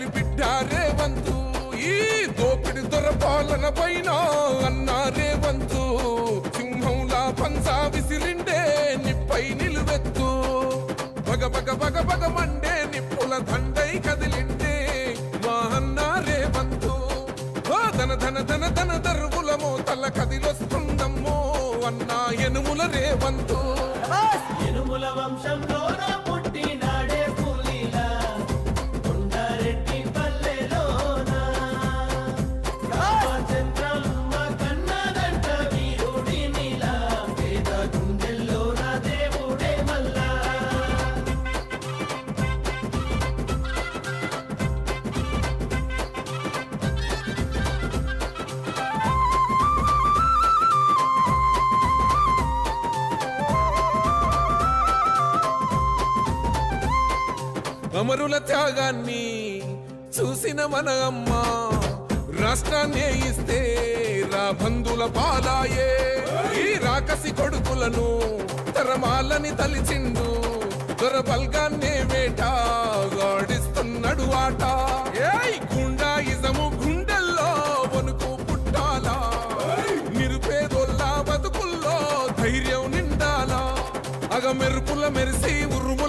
తొక్కిండే పులిబిడ్డ రేవంతు ఈ దోపిడి దొర పాలన పైన అన్న రేవంతు సింహంలా పంజా విసిరిండే నిప్పై నిలువెత్తు. బగ బగ బగ బగ మండే నిప్పుల దండై కదిలిండే మా అన్న రేవంతు ఓ ధన ధన ధన ధన దర్వుల మోతల కదిలొస్తుందమ్మో అన్న ఎనుముల రేవంతు ఇనుముల వంశంలోన అమరుల త్యాగాన్ని చూసిన మన అమ్మ రాష్ట్రాన్ని ఇస్తే రా పాలాయే. ఈ రాకసి కొడుకులను తరమాలని తలిచిండు దొరబల్గాన్నే వేట గాడిస్తున్నాడు ఆట. ఏయ్ గుండాయిజము గుండెల్లో వణుకు పుట్టాలా? నిరుపేదోళ్ళ బతుకుల్లో ధైర్యం నిండాలా? అగ మెరుపుల మెరిసి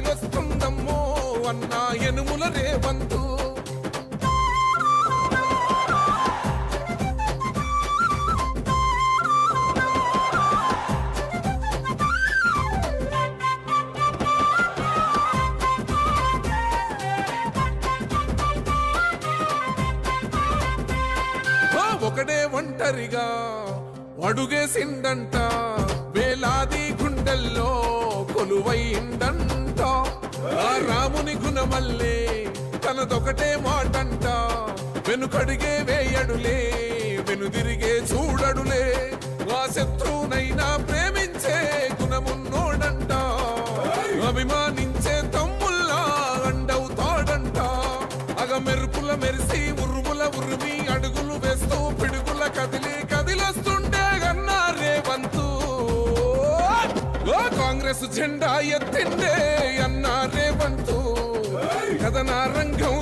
మోతల కదిలొస్తుందమ్మో అన్న ఎనుముల రేవంతు. ఒకడే ఒంటరిగా అడుగేసిందంట వేలాది గుండెల్లో. కొలువైండంట ఆ రాముని గుణమల్లే తనదొకటే మాటంట. వెనుకడిగే వేయడులే వెనుదిరిగే చూడడులే. ఆ శత్రువునైనా ప్రేమించే గుణమున్నోడంట. అభిమానించే తమ్ముల్లా అండవుతాడంట. అగ మెరుపుల మెరిసి ఉరుముల ఉరిమి అడుగు కాంగ్రెస్ జెండా ఎత్తిండే అన్నారే రేవంతు కథన రంగం